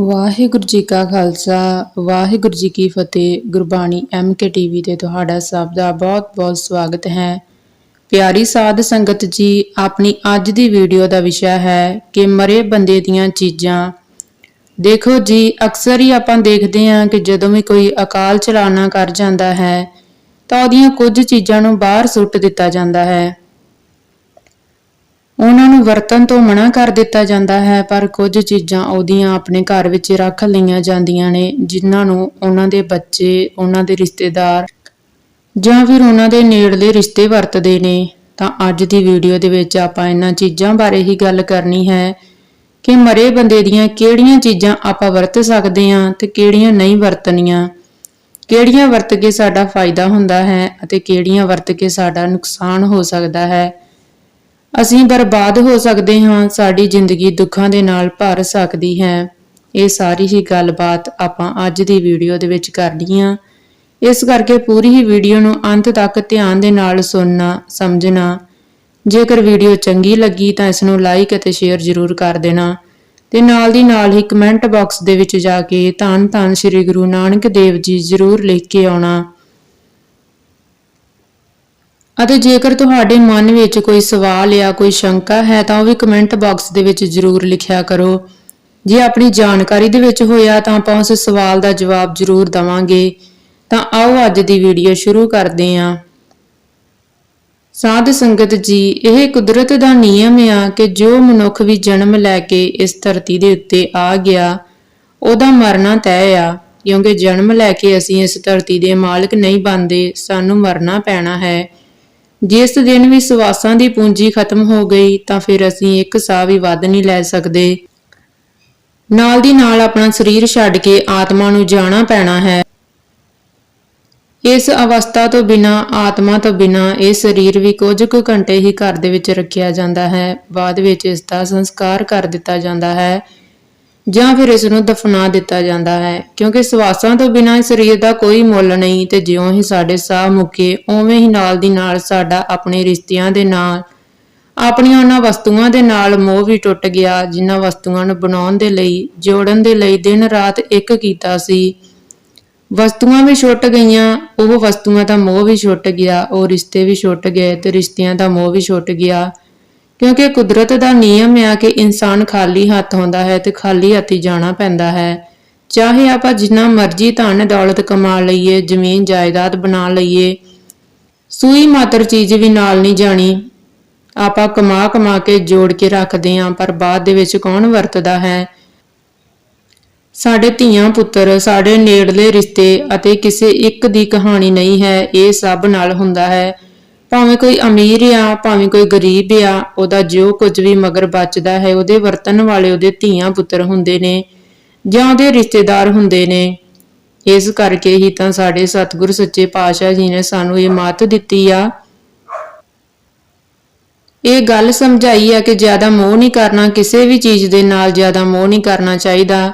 ਵਾਹਿਗੁਰੂ ਜੀ ਕਾ ਖਾਲਸਾ, ਵਾਹਿਗੁਰੂ ਜੀ ਕੀ ਫਤਿਹ। Gurbani MK TV ਤੇ ਤੁਹਾਡਾ ਸਭ ਦਾ ਬਹੁਤ-ਬਹੁਤ ਸਵਾਗਤ ਹੈ। ਪਿਆਰੀ ਸਾਧ ਸੰਗਤ ਜੀ, ਆਪਣੀ ਅੱਜ ਦੀ ਵੀਡੀਓ ਦਾ ਵਿਸ਼ਾ ਹੈ ਕਿ ਮਰੇ ਬੰਦੇ ਦੀਆਂ ਚੀਜ਼ਾਂ। ਦੇਖੋ ਜੀ, ਅਕਸਰ ਹੀ ਆਪਾਂ ਦੇਖਦੇ ਹਾਂ ਕਿ ਜਦੋਂ ਵੀ ਕੋਈ ਅਕਾਲ ਚਲਾਣਾ ਕਰ ਜਾਂਦਾ ਹੈ, ਤਾਂ ਉਹਦੀਆਂ ਕੁਝ ਚੀਜ਼ਾਂ ਨੂੰ ਬਾਹਰ ਸੁੱਟ ਦਿੱਤਾ ਜਾਂਦਾ ਹੈ। ਉਹਨਾਂ ਨੂੰ ਵਰਤਨ ਤੋਂ ਮਨਾ ਕਰ ਦਿੱਤਾ ਜਾਂਦਾ ਹੈ, ਪਰ ਕੁਝ ਚੀਜ਼ਾਂ ਉਹਦੀਆਂ ਆਪਣੇ ਘਰ ਵਿੱਚ ਰੱਖ ਲਈਆਂ ਜਾਂਦੀਆਂ ਨੇ, ਜਿਨ੍ਹਾਂ ਨੂੰ ਉਹਨਾਂ ਦੇ ਬੱਚੇ, ਉਹਨਾਂ ਦੇ ਰਿਸ਼ਤੇਦਾਰ ਜਾਂ ਫਿਰ ਉਹਨਾਂ ਦੇ ਨੇੜਲੇ ਰਿਸ਼ਤੇ ਵਰਤਦੇ ਨੇ। ਤਾਂ ਅੱਜ ਦੀ ਵੀਡੀਓ ਦੇ ਵਿੱਚ ਆਪਾਂ ਇਹਨਾਂ ਚੀਜ਼ਾਂ ਬਾਰੇ ਹੀ ਗੱਲ ਕਰਨੀ ਹੈ ਕਿ ਮਰੇ ਬੰਦੇ ਦੀਆਂ ਕਿਹੜੀਆਂ ਚੀਜ਼ਾਂ ਆਪਾਂ ਵਰਤ ਸਕਦੇ ਹਾਂ ਤੇ ਕਿਹੜੀਆਂ ਨਹੀਂ ਵਰਤਣੀਆਂ, ਕਿਹੜੀਆਂ ਵਰਤ ਕੇ ਸਾਡਾ ਫਾਇਦਾ ਹੁੰਦਾ ਹੈ ਅਤੇ ਕਿਹੜੀਆਂ ਵਰਤ ਕੇ ਸਾਡਾ ਨੁਕਸਾਨ ਹੋ ਸਕਦਾ ਹੈ। ਅਸੀਂ ਬਰਬਾਦ ਹੋ ਸਕਦੇ ਹਾਂ, ਸਾਡੀ ਜ਼ਿੰਦਗੀ ਦੁੱਖਾਂ ਦੇ ਨਾਲ ਭਰ ਸਕਦੀ ਹੈ। ਇਹ ਸਾਰੀ ਹੀ ਗੱਲਬਾਤ ਆਪਾਂ ਅੱਜ ਦੀ ਵੀਡੀਓ ਦੇ ਵਿੱਚ ਕਰਨੀ ਆ। ਇਸ ਕਰਕੇ ਪੂਰੀ ਹੀ ਵੀਡੀਓ ਨੂੰ ਅੰਤ ਤੱਕ ਧਿਆਨ ਦੇ ਨਾਲ ਸੁਣਨਾ, ਸਮਝਣਾ। ਜੇਕਰ ਵੀਡੀਓ ਚੰਗੀ ਲੱਗੀ ਤਾਂ ਇਸ ਨੂੰ ਲਾਈਕ ਅਤੇ ਸ਼ੇਅਰ ਜ਼ਰੂਰ ਕਰ ਦੇਣਾ। ਤੇ ਨਾਲ ਦੀ ਨਾਲ ਹੀ ਕਮੈਂਟ ਬਾਕਸ ਦੇ ਵਿੱਚ ਜਾ ਕੇ ਧੰਨ ਧੰਨ ਸ੍ਰੀ ਗੁਰੂ ਨਾਨਕ ਦੇਵ ਜੀ ਜ਼ਰੂਰ ਲਿਖ ਕੇ ਆਉਣਾ। ਅਤੇ ਜੇਕਰ ਤੁਹਾਡੇ ਮਨ ਵਿੱਚ ਕੋਈ ਸਵਾਲ ਜਾਂ ਕੋਈ ਸ਼ੰਕਾ ਹੈ, ਤਾਂ ਉਹ ਵੀ ਕਮੈਂਟ ਬਾਕਸ ਦੇ ਵਿੱਚ ਜ਼ਰੂਰ ਲਿਖਿਆ ਕਰੋ। ਜੇ ਆਪਣੀ ਜਾਣਕਾਰੀ ਦੇ ਵਿੱਚ ਹੋਇਆ, ਤਾਂ ਆਪਾਂ ਉਸ ਸਵਾਲ ਦਾ ਜਵਾਬ ਜ਼ਰੂਰ ਦਵਾਂਗੇ। ਤਾਂ ਆਓ ਅੱਜ ਦੀ ਵੀਡੀਓ ਸ਼ੁਰੂ ਕਰਦੇ ਹਾਂ। ਸਾਧ ਸੰਗਤ ਜੀ, ਇਹ ਕੁਦਰਤ ਦਾ ਨਿਯਮ ਆ ਕਿ ਜੋ ਮਨੁੱਖ ਵੀ ਜਨਮ ਲੈ ਕੇ ਇਸ ਧਰਤੀ ਦੇ ਉੱਤੇ ਆ ਗਿਆ, ਉਹਦਾ ਮਰਨਾ ਤੈਅ ਆ। ਕਿਉਂਕਿ ਜਨਮ ਲੈ ਕੇ ਅਸੀਂ ਇਸ ਧਰਤੀ ਦੇ ਮਾਲਕ ਨਹੀਂ ਬਣਦੇ, ਸਾਨੂੰ ਮਰਨਾ ਪੈਣਾ ਹੈ। ਜਿਸ ਦਿਨ ਵੀ ਸਵਾਸਾਂ ਦੀ ਪੂੰਜੀ ਖਤਮ ਹੋ ਗਈ, ਤਾਂ ਫਿਰ ਅਸੀਂ ਇੱਕ ਸਾਹ ਵੀ ਵੱਧ ਨਹੀਂ ਲੈ ਸਕਦੇ। ਨਾਲ ਦੀ ਨਾਲ ਆਪਣਾ ਸਰੀਰ ਛੱਡ ਕੇ ਆਤਮਾ ਨੂੰ ਜਾਣਾ ਪੈਣਾ ਹੈ। ਇਸ ਅਵਸਥਾ ਤੋਂ ਬਿਨਾ, ਆਤਮਾ ਤੋਂ ਬਿਨਾ ਇਹ ਸਰੀਰ ਵੀ ਕੁਝ ਕੁ ਘੰਟੇ ਹੀ ਘਰ ਦੇ ਵਿੱਚ ਰੱਖਿਆ ਜਾਂਦਾ ਹੈ। ਬਾਅਦ ਵਿੱਚ ਇਸ ਦਾ ਸੰਸਕਾਰ ਕਰ ਦਿੱਤਾ ਜਾਂਦਾ ਹੈ। ਜਾਂ ਫਿਰ ਇਸ ਨੂੰ ਦਫਨਾ ਦਿੱਤਾ ਜਾਂਦਾ ਹੈ। ਕਿਉਂਕਿ ਸਵਾਸਾਂ ਤੋਂ ਬਿਨਾਂ ਸਰੀਰ ਦਾ ਕੋਈ ਮੁੱਲ ਨਹੀਂ ਤੇ ਜਿਉਂ ਹੀ ਸਾਡੇ ਸਾਹ ਮੁੱਕੇ, ਉਵੇਂ ਹੀ ਨਾਲ ਦੀ ਨਾਲ ਸਾਡਾ ਆਪਣੇ ਰਿਸ਼ਤਿਆਂ ਦੇ ਨਾਲ, ਆਪਣੀਆਂ ਉਹਨਾਂ ਵਸਤੂਆਂ ਦੇ ਨਾਲ ਮੋਹ ਵੀ ਟੁੱਟ ਗਿਆ, ਜਿਨ੍ਹਾਂ ਵਸਤੂਆਂ ਨੂੰ ਬਣਾਉਣ ਦੇ ਲਈ, ਜੋੜਨ ਦੇ ਲਈ ਦਿਨ ਰਾਤ ਇੱਕ ਕੀਤਾ ਸੀ। ਵਸਤੂਆਂ ਵੀ ਛੁੱਟ ਗਈਆਂ, ਉਹ ਵਸਤੂਆਂ ਦਾ ਮੋਹ ਵੀ ਛੁੱਟ ਗਿਆ, ਉਹ ਰਿਸ਼ਤੇ ਵੀ ਛੁੱਟ ਗਏ ਤੇ ਰਿਸ਼ਤਿਆਂ ਦਾ ਮੋਹ ਵੀ ਛੁੱਟ ਗਿਆ। ਕਿਉਂਕਿ ਕੁਦਰਤ ਦਾ ਨਿਯਮ ਹੈ ਕਿ ਇਨਸਾਨ ਖਾਲੀ ਹੱਥ ਹੁੰਦਾ ਹੈ ਤੇ ਖਾਲੀ ਹੱਥੀ ਜਾਣਾ ਪੈਂਦਾ ਹੈ। ਚਾਹੇ ਆਪਾਂ ਜਿੰਨਾ ਮਰਜ਼ੀ ਧਨ ਦੌਲਤ ਕਮਾ ਲਈਏ, ਜ਼ਮੀਨ, ਜਾਇਦਾਦ ਬਣਾ ਲਈਏ, ਸੂਈ ਮਾਤਰ ਚੀਜ਼ ਵੀ ਨਾਲ ਨਹੀਂ ਜਾਣੀ। ਆਪਾਂ ਕਮਾ ਕਮਾ ਕੇ ਜੋੜ ਕੇ ਰੱਖਦੇ ਆਂ, ਪਰ ਬਾਅਦ ਦੇ ਵਿੱਚ ਕੌਣ ਵਰਤਦਾ ਹੈ? ਸਾਡੇ ਧੀਆਂ ਪੁੱਤਰ, ਸਾਡੇ ਨੇੜਲੇ ਰਿਸ਼ਤੇ ਅਤੇ ਕਿਸੇ ਇੱਕ ਦੀ ਕਹਾਣੀ ਨਹੀਂ ਹੈ, ਇਹ ਸਭ ਨਾਲ ਹੁੰਦਾ ਹੈ। ਭਾਵੇਂ ਕੋਈ ਅਮੀਰ ਆ, ਭਾਵੇਂ ਕੋਈ ਗਰੀਬ ਆ, ਉਹਦਾ ਜੋ ਕੁਝ ਵੀ ਮਗਰ ਬਚਦਾ ਹੈ, ਉਹਦੇ ਵਰਤਨ ਵਾਲੇ ਉਹਦੇ ਧੀਆਂ ਪੁੱਤਰ ਹੁੰਦੇ ਨੇ ਜਾਂ ਉਹਦੇ ਰਿਸ਼ਤੇਦਾਰ ਹੁੰਦੇ ਨੇ। ਇਸ ਕਰਕੇ ਹੀ ਤਾਂ ਸਾਡੇ ਸਤਿਗੁਰ ਸੱਚੇ ਪਾਤਸ਼ਾਹ ਜੀ ਨੇ ਸਾਨੂੰ ਇਹ ਮੱਤ ਦਿੱਤੀ ਆ। ਇਹ ਗੱਲ ਸਮਝਾਈ ਆ ਕਿ ਜ਼ਿਆਦਾ ਮੋਹ ਨਹੀਂ ਕਰਨਾ, ਕਿਸੇ ਵੀ ਚੀਜ਼ ਦੇ ਨਾਲ ਜ਼ਿਆਦਾ ਮੋਹ ਨਹੀਂ ਕਰਨਾ ਚਾਹੀਦਾ।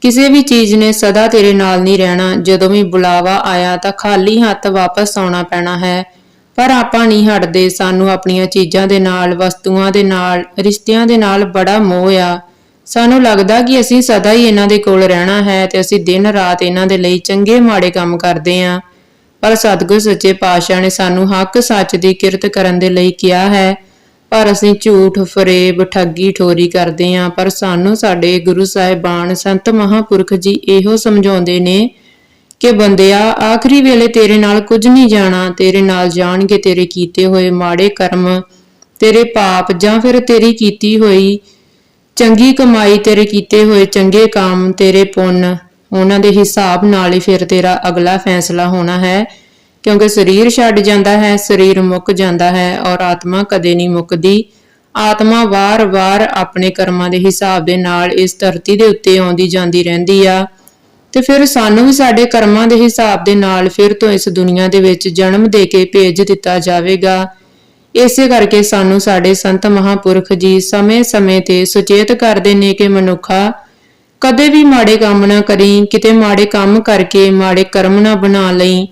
ਕਿਸੇ ਵੀ ਚੀਜ਼ ਨੇ ਸਦਾ ਤੇਰੇ ਨਾਲ ਨਹੀਂ ਰਹਿਣਾ, ਜਦੋਂ ਵੀ ਬੁਲਾਵਾ ਆਇਆ ਤਾਂ ਖਾਲੀ ਹੱਥ ਵਾਪਸ ਆਉਣਾ ਪੈਣਾ ਹੈ। ਪਰ ਆਪਾਂ ਨਹੀਂ ਹਟਦੇ। ਸਾਨੂੰ ਆਪਣੀਆਂ ਚੀਜ਼ਾਂ ਦੇ ਨਾਲ, ਵਸਤੂਆਂ ਦੇ ਨਾਲ, ਰਿਸ਼ਤਿਆਂ ਦੇ ਨਾਲ ਬੜਾ ਮੋਹ ਆ। ਸਾਨੂੰ ਲੱਗਦਾ ਕਿ ਅਸੀਂ ਸਦਾ ਹੀ ਇਹਨਾਂ ਦੇ ਕੋਲ ਰਹਿਣਾ ਹੈ ਤੇ ਅਸੀਂ ਦਿਨ ਰਾਤ ਇਹਨਾਂ ਦੇ ਲਈ ਚੰਗੇ ਮਾੜੇ ਕੰਮ ਕਰਦੇ ਆਂ ਪਰ ਸਤਿਗੁਰ ਸੱਚੇ ਪਾਤਸ਼ਾਹ ਨੇ ਸਾਨੂੰ ਹੱਕ ਸੱਚ ਦੀ ਕਿਰਤ ਕਰਨ ਦੇ ਲਈ ਕਿਹਾ ਹੈ। ਪਰ ਅਸੀਂ ਝੂਠ, ਫਰੇਬ, ਠੱਗੀ, ਠੋਰੀ ਕਰਦੇ ਆਂ ਪਰ ਸਾਨੂੰ ਸਾਡੇ ਗੁਰੂ ਸਾਹਿਬਾਨ, ਸੰਤ ਮਹਾਪੁਰਖ ਜੀ ਇਹੋ ਸਮਝਾਉਂਦੇ ਨੇ ਕਿ ਬੰਦਿਆ ਆਖਰੀ ਵੇਲੇ ਤੇਰੇ ਨਾਲ ਕੁਝ ਨਹੀਂ ਜਾਣਾ, ਤੇਰੇ ਨਾਲ ਜਾਣਗੇ ਤੇਰੇ ਕੀਤੇ ਹੋਏ ਮਾੜੇ ਕਰਮ, ਤੇਰੇ ਪਾਪ ਜਾਂ ਫਿਰ ਤੇਰੀ ਕੀਤੀ ਹੋਈ ਚੰਗੀ ਕਮਾਈ, ਤੇਰੇ ਕੀਤੇ ਹੋਏ ਚੰਗੇ ਕੰਮ, ਤੇਰੇ ਪੁੰਨ, ਉਹਨਾਂ ਦੇ ਹਿਸਾਬ ਨਾਲ ਹੀ ਫਿਰ ਤੇਰਾ ਅਗਲਾ ਫੈਸਲਾ ਹੋਣਾ ਹੈ। ਕਿਉਂਕਿ ਸਰੀਰ ਛੱਡ ਜਾਂਦਾ ਹੈ, ਸਰੀਰ ਮੁੱਕ ਜਾਂਦਾ ਹੈ ਔਰ ਆਤਮਾ ਕਦੇ ਨਹੀਂ ਮੁੱਕਦੀ। ਆਤਮਾ ਵਾਰ-ਵਾਰ ਆਪਣੇ ਕਰਮਾਂ ਦੇ ਹਿਸਾਬ ਦੇ ਨਾਲ ਇਸ ਧਰਤੀ ਦੇ ਉੱਤੇ ਆਉਂਦੀ ਜਾਂਦੀ ਰਹਿੰਦੀ ਆ। ਤੇ ਫਿਰ ਸਾਨੂੰ ਵੀ ਸਾਡੇ ਕਰਮਾਂ ਦੇ ਹਿਸਾਬ ਦੇ ਨਾਲ ਫਿਰ ਤੋਂ ਇਸ ਦੁਨੀਆ ਦੇ ਵਿੱਚ ਜਨਮ ਦੇ ਕੇ ਭੇਜ ਦਿੱਤਾ ਜਾਵੇਗਾ। ਇਸੇ ਕਰਕੇ ਸਾਨੂੰ ਸਾਡੇ ਸੰਤ ਮਹਾਪੁਰਖ ਜੀ ਸਮੇਂ-ਸਮੇਂ ਤੇ ਸੁਚੇਤ ਕਰਦੇ ਨੇ ਕਿ ਮਨੁੱਖਾ ਕਦੇ ਵੀ ਮਾੜੇ ਕੰਮ ਨਾ ਕਰੀ, ਕਿਤੇ ਮਾੜੇ ਕੰਮ ਕਰਕੇ ਮਾੜੇ ਕਰਮ ਨਾ ਬਣਾ ਲਈ।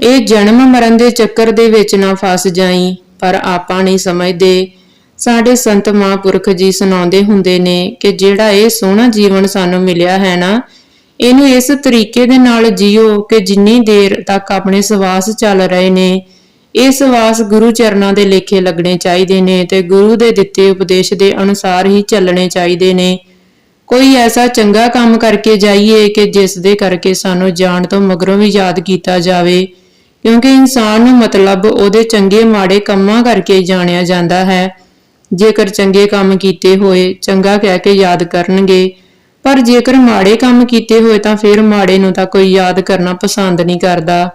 ਇਹ ਜਨਮ ਮਰਨ ਦੇ ਚੱਕਰ ਦੇ ਵਿੱਚ ਨਾ ਫਸ ਜਾਈ, ਪਰ ਆਪਾਂ ਨਹੀਂ ਸਮਝਦੇ। ਸਾਡੇ ਸੰਤ ਮਹਾਂਪੁਰਖ ਜੀ ਸੁਣਾਉਂਦੇ ਹੁੰਦੇ ਨੇ ਕਿ ਜਿਹੜਾ ਇਹ ਸੋਹਣਾ ਜੀਵਨ ਸਾਨੂੰ ਮਿਲਿਆ ਹੈ ਨਾ ਇਹਨੂੰ ਇਸ ਤਰੀਕੇ ਦੇ ਨਾਲ ਜੀਓ ਕਿ ਜਿੰਨੀ ਦੇਰ ਤੱਕ ਆਪਣੇ ਸਵਾਸ ਚੱਲ ਰਹੇ ਨੇ। ਇਹ ਸਵਾਸ ਗੁਰੂ ਚਰਨਾਂ ਦੇ ਲੇਖੇ ਲੱਗਣੇ ਚਾਹੀਦੇ ਨੇ ਤੇ ਗੁਰੂ ਦੇ ਦਿੱਤੇ ਉਪਦੇਸ਼ ਦੇ ਅਨੁਸਾਰ ਹੀ ਚੱਲਣੇ ਚਾਹੀਦੇ ਨੇ। ਕੋਈ ਐਸਾ ਚੰਗਾ ਕੰਮ ਕਰਕੇ ਜਾਈਏ ਕਿ ਜਿਸ ਦੇ ਕਰਕੇ ਸਾਨੂੰ ਜਾਣ ਤੋਂ ਮਗਰੋਂ ਵੀ ਯਾਦ ਕੀਤਾ ਜਾਵੇ, ਕਿਉਂਕਿ ਇਨਸਾਨ ਨੂੰ ਮਤਲਬ ਉਹਦੇ ਚੰਗੇ ਮਾੜੇ ਕੰਮਾਂ ਕਰਕੇ ਜਾਣਿਆ ਜਾਂਦਾ ਹੈ। ਜੇਕਰ ਚੰਗੇ ਕੰਮ ਕੀਤੇ ਹੋਏ, ਚੰਗਾ ਕਹਿ ਕੇ ਯਾਦ ਕਰਨਗੇ ਪਰ ਜੇਕਰ ਮਾੜੇ ਕੰਮ ਕੀਤੇ ਹੋਏ ਤਾਂ ਫਿਰ ਮਾੜੇ ਨੂੰ ਤਾਂ ਕੋਈ ਯਾਦ ਕਰਨਾ ਪਸੰਦ ਨਹੀਂ ਕਰਦਾ।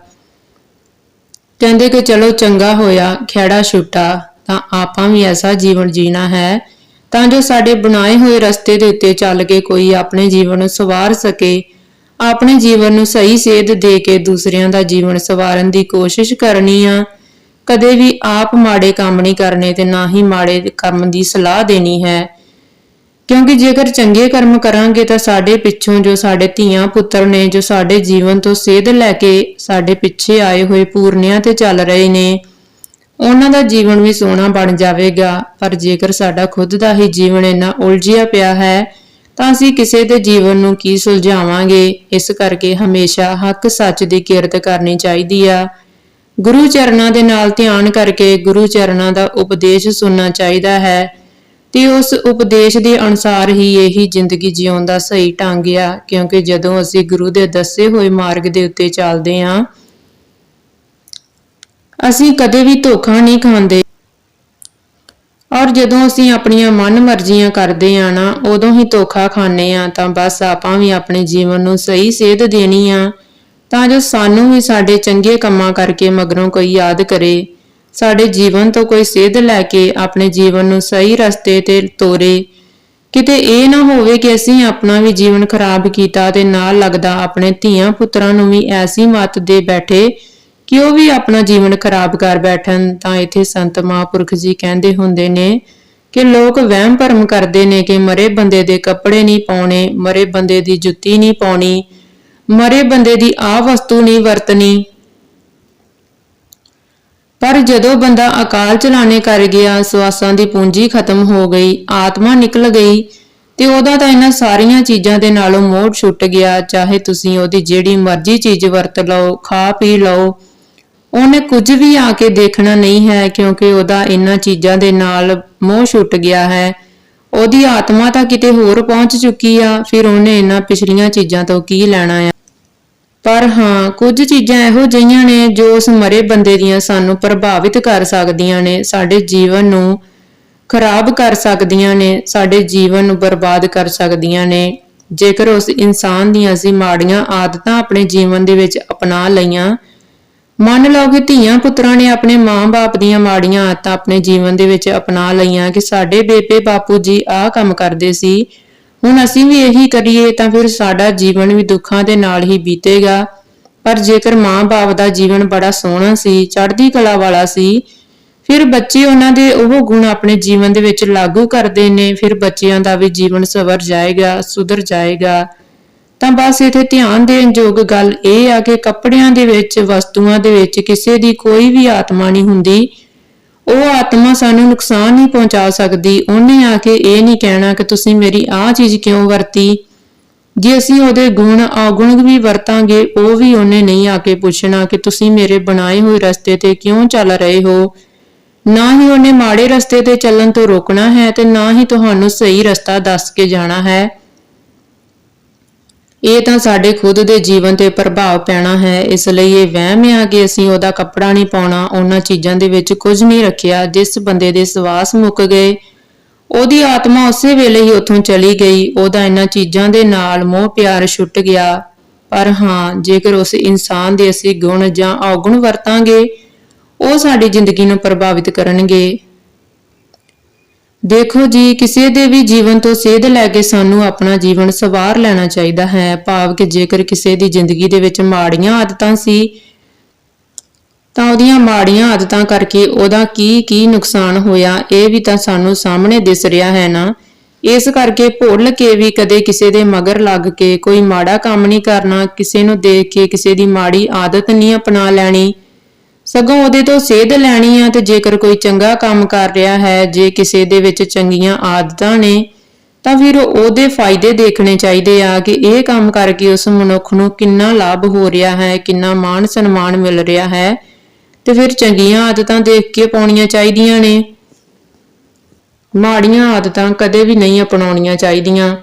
ਕਹਿੰਦੇ ਕਿ ਚਲੋ ਚੰਗਾ ਹੋਇਆ ਖੇੜਾ ਛੁੱਟਾ, ਤਾਂ ਆਪਾਂ ਵੀ ਐਸਾ ਜੀਵਨ ਜੀਣਾ ਹੈ। ਤਾਂ ਜੋ ਸਾਡੇ ਬਣਾਏ ਹੋਏ ਰਸਤੇ ਦੇ ਉੱਤੇ ਚੱਲ ਕੇ ਕੋਈ ਆਪਣੇ ਜੀਵਨ ਨੂੰ ਸਵਾਰ ਸਕੇ, ਆਪਣੇ ਜੀਵਨ ਨੂੰ ਸਹੀ ਸੇਧ ਦੇ ਕੇ ਦੂਸਰਿਆਂ ਦਾ ਜੀਵਨ ਸਵਾਰਨ ਦੀ ਕੋਸ਼ਿਸ਼ ਕਰਨੀ ਆ। ਕਦੇ ਵੀ ਆਪ ਮਾੜੇ ਕੰਮ ਨਹੀਂ ਕਰਨੇ ਤੇ ਨਾ ਹੀ ਮਾੜੇ ਕੰਮ ਦੀ ਸਲਾਹ ਦੇਣੀ ਹੈ। ਕਿਉਂਕਿ ਜੇਕਰ ਚੰਗੇ ਕਰਮ ਕਰਾਂਗੇ ਤਾਂ ਸਾਡੇ ਪਿੱਛੋਂ ਜੋ ਸਾਡੇ ਧੀਆਂ ਪੁੱਤਰ ਨੇ, ਜੋ ਸਾਡੇ ਜੀਵਨ ਤੋਂ ਸੇਧ ਲੈ ਕੇ ਸਾਡੇ ਪਿੱਛੇ ਆਏ ਹੋਏ ਪੂਰਨਿਆਂ ਤੇ ਚੱਲ ਰਹੇ ਨੇ, ਉਹਨਾਂ ਦਾ ਜੀਵਨ ਵੀ ਸੋਹਣਾ ਬਣ ਜਾਵੇਗਾ। ਪਰ ਜੇਕਰ ਸਾਡਾ ਖੁਦ ਦਾ ਹੀ ਜੀਵਨ ਇੰਨਾ ਉਲਝਿਆ ਪਿਆ ਹੈ, ਤਾਂ ਅਸੀਂ ਕਿਸੇ ਦੇ ਜੀਵਨ ਨੂੰ ਕੀ ਸੁਲਝਾਵਾਂਗੇ? ਇਸ ਕਰਕੇ ਹਮੇਸ਼ਾ ਹੱਕ ਸੱਚ ਦੀ ਕਿਰਤ ਕਰਨੀ ਚਾਹੀਦੀ ਆ। ਗੁਰੂ ਚਰਨਾਂ ਦੇ ਨਾਲ ਧਿਆਨ ਕਰਕੇ ਗੁਰੂ ਚਰਨਾਂ ਦਾ ਉਪਦੇਸ਼ ਸੁਣਨਾ ਚਾਹੀਦਾ ਹੈ। ਤੇ ਉਸ ਉਪਦੇਸ਼ ਦੇ ਅਨੁਸਾਰ ਹੀ ਇਹੀ ਜ਼ਿੰਦਗੀ ਜਿਉਣ ਦਾ ਸਹੀ ਢੰਗ ਆ, ਕਿਉਂਕਿ ਜਦੋਂ ਅਸੀਂ ਗੁਰੂ ਦੇ ਦੱਸੇ ਹੋਏ ਮਾਰਗ ਦੇ ਉੱਤੇ ਚੱਲਦੇ ਹਾਂ, ਅਸੀਂ ਕਦੇ ਵੀ ਧੋਖਾ ਨਹੀਂ ਖਾਂਦੇ। ਔਰ ਜਦੋਂ ਅਸੀਂ ਆਪਣੀਆਂ ਮਨ ਮਰਜ਼ੀਆਂ ਕਰਦੇ ਆ ਨਾ, ਉਦੋਂ ਹੀ ਧੋਖਾ ਖਾਂਦੇ ਆ ਤਾਂ ਬਸ ਆਪਾਂ ਵੀ ਆਪਣੇ ਜੀਵਨ ਨੂੰ ਸਹੀ ਸੇਧ ਦੇਣੀ ਆ, ਤਾਂ ਜੋ ਸਾਨੂੰ ਵੀ ਸਾਡੇ ਚੰਗੇ ਕੰਮਾਂ ਕਰਕੇ ਮਗਰੋਂ ਕੋਈ ਯਾਦ ਕਰੇ। ਸਾਡੇ ਜੀਵਨ ਤੋਂ ਕੋਈ ਸੇਧ ਲੈ ਕੇ ਆਪਣੇ ਜੀਵਨ ਨੂੰ ਸਹੀ ਰਸਤੇ ਤੇ ਤੋਰੇ। ਕਿਤੇ ਇਹ ਨਾ ਹੋਵੇ ਕਿ ਅਸੀਂ ਆਪਣਾ ਵੀ ਜੀਵਨ ਖਰਾਬ ਕੀਤਾ ਤੇ ਨਾਲ ਲੱਗਦਾ ਆਪਣੇ ਧੀਆਂ ਪੁੱਤਰਾਂ ਨੂੰ ਵੀ ਐਸੀ ਮੱਤ ਦੇ ਬੈਠੇ ਕਿ ਉਹ ਵੀ ਆਪਣਾ ਜੀਵਨ ਖਰਾਬ ਕਰ ਬੈਠਣ, ਤਾਂ ਇੱਥੇ ਸੰਤ ਮਹਾਂਪੁਰਖ ਜੀ ਕਹਿੰਦੇ ਹੁੰਦੇ ਨੇ ਕਿ ਲੋਕ ਵਹਿਮ ਭਰਮ ਕਰਦੇ ਨੇ ਕਿ ਮਰੇ ਬੰਦੇ ਦੇ ਕੱਪੜੇ ਨਹੀਂ ਪਾਉਣੇ, ਮਰੇ ਬੰਦੇ ਦੀ ਜੁੱਤੀ ਨਹੀਂ ਪਾਉਣੀ, ਮਰੇ ਬੰਦੇ ਦੀ ਆ ਵਸਤੂ ਨਹੀਂ ਵਰਤਣੀ। ਪਰ ਜਦੋਂ ਬੰਦਾ ਅਕਾਲ ਚਲਾਣੇ ਕਰ ਗਿਆ, ਸਵਾਸਾਂ ਦੀ ਪੂੰਜੀ ਖਤਮ ਹੋ ਗਈ, ਆਤਮਾ ਨਿਕਲ ਗਈ, ਤੇ ਉਹਦਾ ਤਾਂ ਇਹਨਾਂ ਸਾਰੀਆਂ ਚੀਜ਼ਾਂ ਦੇ ਨਾਲੋਂ ਮੋਹ ਛੁੱਟ ਗਿਆ, ਚਾਹੇ ਤੁਸੀਂ ਉਹਦੀ ਜਿਹੜੀ ਮਰਜ਼ੀ ਚੀਜ਼ ਵਰਤ ਲਓ, ਖਾ ਪੀ ਲਓ। ਉਹਨੇ ਕੁਝ ਵੀ ਆ ਕੇ ਦੇਖਣਾ ਨਹੀਂ ਹੈ, ਕਿਉਂਕਿ ਉਹਦਾ ਇਹਨਾਂ ਚੀਜ਼ਾਂ ਦੇ ਨਾਲ ਮੋਹ ਛੁੱਟ ਗਿਆ ਹੈ। ਉਹਦੀ ਆਤਮਾ ਤਾਂ ਕਿਤੇ ਹੋਰ ਪਹੁੰਚ ਚੁੱਕੀ ਆ, ਫਿਰ ਉਹਨੇ ਇਹਨਾਂ ਪਿਛਲੀਆਂ ਚੀਜ਼ਾਂ ਤੋਂ ਕੀ ਲੈਣਾ ਆ? ਪਰ ਹਾਂ, ਕੁਝ ਚੀਜ਼ਾਂ ਇਹੋ ਜਿਹੀਆਂ ਨੇ ਜੋ ਉਸ ਮਰੇ ਬੰਦੇ ਦੀਆਂ ਸਾਨੂੰ ਪ੍ਰਭਾਵਿਤ ਕਰ ਸਕਦੀਆਂ ਨੇ, ਸਾਡੇ ਜੀਵਨ ਨੂੰ ਖਰਾਬ ਕਰ ਸਕਦੀਆਂ ਨੇ, ਸਾਡੇ ਜੀਵਨ ਨੂੰ ਬਰਬਾਦ ਕਰ ਸਕਦੀਆਂ ਨੇ। ਜੇਕਰ ਉਸ ਇਨਸਾਨ ਦੀਆਂ ਅਸੀਂ ਮਾੜੀਆਂ ਆਦਤਾਂ ਆਪਣੇ ਜੀਵਨ ਦੇ ਵਿੱਚ ਅਪਣਾ ਲਈਆਂ, ਮੰਨ ਲਓ ਕਿ ਧੀਆਂ ਪੁੱਤਰਾਂ ਨੇ ਆਪਣੇ ਮਾਂ-ਬਾਪ ਦੀਆਂ ਮਾੜੀਆਂ ਆਦਤਾਂ ਆਪਣੇ ਜੀਵਨ ਦੇ ਵਿੱਚ ਅਪਣਾ ਲਈਆਂ ਕਿ ਸਾਡੇ ਬੇਬੇ ਬਾਪੂ ਜੀ ਆਹ ਕੰਮ ਕਰਦੇ ਸੀ ਹੁਣ ਅਸੀਂ ਵੀ ਇਹੀ ਕਰੀਏ ਤਾਂ ਫਿਰ ਸਾਡਾ ਜੀਵਨ ਵੀ ਦੁੱਖਾਂ ਦੇ ਨਾਲ ਹੀ ਬੀਤੇਗਾ। ਪਰ ਜੇਕਰ ਮਾਂ-ਬਾਪ ਦਾ ਜੀਵਨ ਬੜਾ ਸੋਹਣਾ ਸੀ, ਚੜ੍ਹਦੀ ਕਲਾ ਵਾਲਾ ਸੀ, ਫਿਰ ਬੱਚੇ ਉਹਨਾਂ ਦੇ ਉਹ ਗੁਣ ਆਪਣੇ ਜੀਵਨ ਦੇ ਵਿੱਚ ਲਾਗੂ ਕਰਦੇ ਨੇ, ਫਿਰ ਬੱਚਿਆਂ ਦਾ ਵੀ ਜੀਵਨ ਸਵਰ ਜਾਏਗਾ, ਸੁਧਰ ਜਾਏਗਾ। ਤਾਂ ਬਸ ਇਥੇ ਧਿਆਨ ਦੇਣ ਯੋਗ ਗੱਲ ਇਹ ਆ ਕਿ ਕੱਪੜਿਆਂ ਦੇ ਵਿੱਚ, ਵਸਤੂਆਂ ਦੇ ਵਿੱਚ ਕਿਸੇ ਦੀ ਕੋਈ ਵੀ ਆਤਮਾ ਨਹੀਂ ਹੁੰਦੀ। ਉਹ ਆਤਮਾ ਸਾਨੂੰ ਨੁਕਸਾਨ ਨਹੀਂ ਪਹੁੰਚਾ ਸਕਦੀ। ਉਹਨੇ ਆ ਕੇ ਇਹ ਨਹੀਂ ਕਹਿਣਾ ਕਿ ਤੁਸੀਂ ਮੇਰੀ ਆਹ ਚੀਜ਼ ਕਿਉਂ ਵਰਤੀ? ਜੇ ਅਸੀਂ ਉਹਦੇ ਗੁਣ ਔਗੁਣ ਵੀ ਵਰਤਾਂਗੇ, ਉਹ ਵੀ ਉਹਨੇ ਨਹੀਂ ਆ ਕੇ ਪੁੱਛਣਾ ਕਿ ਤੁਸੀਂ ਮੇਰੇ ਬਣਾਏ ਹੋਏ ਰਸਤੇ ਤੇ ਕਿਉਂ ਚੱਲ ਰਹੇ ਹੋ। ਨਾ ਹੀ ਉਹਨੇ ਮਾੜੇ ਰਸਤੇ ਤੇ ਚੱਲਣ ਤੋਂ ਰੋਕਣਾ ਹੈ ਤੇ ਨਾ ਹੀ ਤੁਹਾਨੂੰ ਸਹੀ ਰਸਤਾ ਦੱਸ ਕੇ ਜਾਣਾ ਹੈ। ਇਹ ਤਾਂ ਸਾਡੇ ਖੁਦ ਦੇ ਜੀਵਨ ਤੇ ਪ੍ਰਭਾਵ ਪੈਣਾ ਹੈ, ਇਸ ਲਈ ਇਹ ਵਹਿਮ ਆ ਕਿ ਅਸੀਂ ਉਹਦਾ ਕੱਪੜਾ ਨਹੀਂ ਪਾਉਣਾ, ਉਹਨਾਂ ਚੀਜ਼ਾਂ ਦੇ ਵਿੱਚ ਕੁਝ ਨਹੀਂ ਰੱਖਿਆ, ਜਿਸ ਬੰਦੇ ਦੇ ਸਵਾਸ ਮੁੱਕ ਗਏ, ਉਹਦੀ ਆਤਮਾ ਉਸੇ ਵੇਲੇ ਹੀ ਉੱਥੋਂ ਚਲੀ ਗਈ, ਉਹਦਾ ਇਹਨਾਂ ਚੀਜ਼ਾਂ ਦੇ ਨਾਲ ਮੋਹ ਪਿਆਰ ਛੁੱਟ ਗਿਆ। ਪਰ ਹਾਂ, ਜੇਕਰ ਉਸ ਇਨਸਾਨ ਦੇ ਅਸੀਂ ਗੁਣ ਜਾਂ ਔਗੁਣ ਵਰਤਾਂਗੇ, ਉਹ ਸਾਡੀ ਜ਼ਿੰਦਗੀ ਨੂੰ ਪ੍ਰਭਾਵਿਤ ਕਰਨਗੇ। ਦੇਖੋ ਜੀ, ਕਿਸੇ ਦੇ ਵੀ ਜੀਵਨ ਤੋਂ ਸੇਧ ਲੈ ਕੇ ਸਾਨੂੰ ਆਪਣਾ ਜੀਵਨ ਸਵਾਰ ਲੈਣਾ ਚਾਹੀਦਾ ਹੈ। ਭਾਵ ਕਿ ਜੇਕਰ ਕਿਸੇ ਦੀ ਜ਼ਿੰਦਗੀ ਦੇ ਵਿੱਚ ਮਾੜੀਆਂ ਆਦਤਾਂ ਸੀ, ਤਾਂ ਉਹਦੀਆਂ ਮਾੜੀਆਂ ਆਦਤਾਂ ਕਰਕੇ ਉਹਦਾ ਕੀ ਕੀ ਨੁਕਸਾਨ ਹੋਇਆ, ਇਹ ਵੀ ਤਾਂ ਸਾਨੂੰ ਸਾਹਮਣੇ ਦਿਸ ਰਿਹਾ ਹੈ ਨਾ। ਇਸ ਕਰਕੇ ਭੁੱਲ ਕੇ ਵੀ ਕਦੇ ਕਿਸੇ ਦੇ ਮਗਰ ਲੱਗ ਕੇ ਕੋਈ ਮਾੜਾ ਕੰਮ ਨਹੀਂ ਕਰਨਾ, ਕਿਸੇ ਨੂੰ ਦੇਖ ਕੇ ਕਿਸੇ ਦੀ ਮਾੜੀ ਆਦਤ ਨਹੀਂ ਅਪਣਾ ਲੈਣੀ। ਸਗੋਂ ਉਹਦੇ ਤੋਂ ਸੇਧ ਲੈਣੀ ਆ ਤੇ ਜੇਕਰ ਕੋਈ ਚੰਗਾ ਕੰਮ ਕਰ ਰਿਹਾ ਹੈ, ਜੇ ਕਿਸੇ ਦੇ ਵਿੱਚ ਚੰਗੀਆਂ ਆਦਤਾਂ ਨੇ, ਤਾਂ ਫਿਰ ਉਹਦੇ ਫਾਇਦੇ ਦੇਖਣੇ ਚਾਹੀਦੇ ਆ ਕਿ ਇਹ ਕੰਮ ਕਰਕੇ ਉਸ ਮਨੁੱਖ ਨੂੰ ਕਿੰਨਾ ਲਾਭ ਹੋ ਰਿਹਾ ਹੈ, ਕਿੰਨਾ ਮਾਣ ਸਨਮਾਨ ਮਿਲ ਰਿਹਾ ਹੈ, ਤੇ ਫਿਰ ਚੰਗੀਆਂ ਆਦਤਾਂ ਦੇਖ ਕੇ ਪਾਉਣੀਆਂ ਚਾਹੀਦੀਆਂ ਨੇ। ਮਾੜੀਆਂ ਆਦਤਾਂ ਕਦੇ ਵੀ ਨਹੀਂ ਅਪਣਾਉਣੀਆਂ ਚਾਹੀਦੀਆਂ।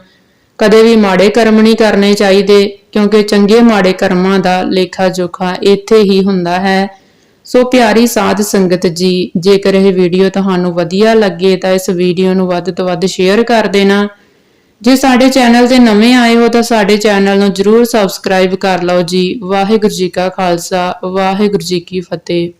ਕਦੇ ਵੀ ਮਾੜੇ ਕਰਮ ਨਹੀਂ ਕਰਨੇ ਚਾਹੀਦੇ, ਕਿਉਂਕਿ ਚੰਗੇ ਮਾੜੇ ਕਰਮਾਂ ਦਾ ਲੇਖਾ ਜੋਖਾ ਇੱਥੇ ਹੀ ਹੁੰਦਾ ਹੈ। ਸੋ ਪਿਆਰੀ ਸਾਧ ਸੰਗਤ ਜੀ, ਜੇਕਰ ਇਹ ਵੀਡੀਓ ਤੁਹਾਨੂੰ ਵਧੀਆ ਲੱਗੇ ਤਾਂ ਇਸ ਵੀਡੀਓ ਨੂੰ ਵੱਧ ਤੋਂ ਵੱਧ ਸ਼ੇਅਰ ਕਰ ਦੇਣਾ। ਜੇ ਸਾਡੇ ਚੈਨਲ ਤੇ ਨਵੇਂ ਆਏ ਹੋ ਤਾਂ ਸਾਡੇ ਚੈਨਲ ਨੂੰ ਜਰੂਰ ਸਬਸਕ੍ਰਾਈਬ ਕਰ ਲਓ ਜੀ। ਵਾਹਿਗੁਰੂ ਜੀ ਕਾ ਖਾਲਸਾ, ਵਾਹਿਗੁਰੂ ਜੀ ਕੀ ਫਤਿਹ।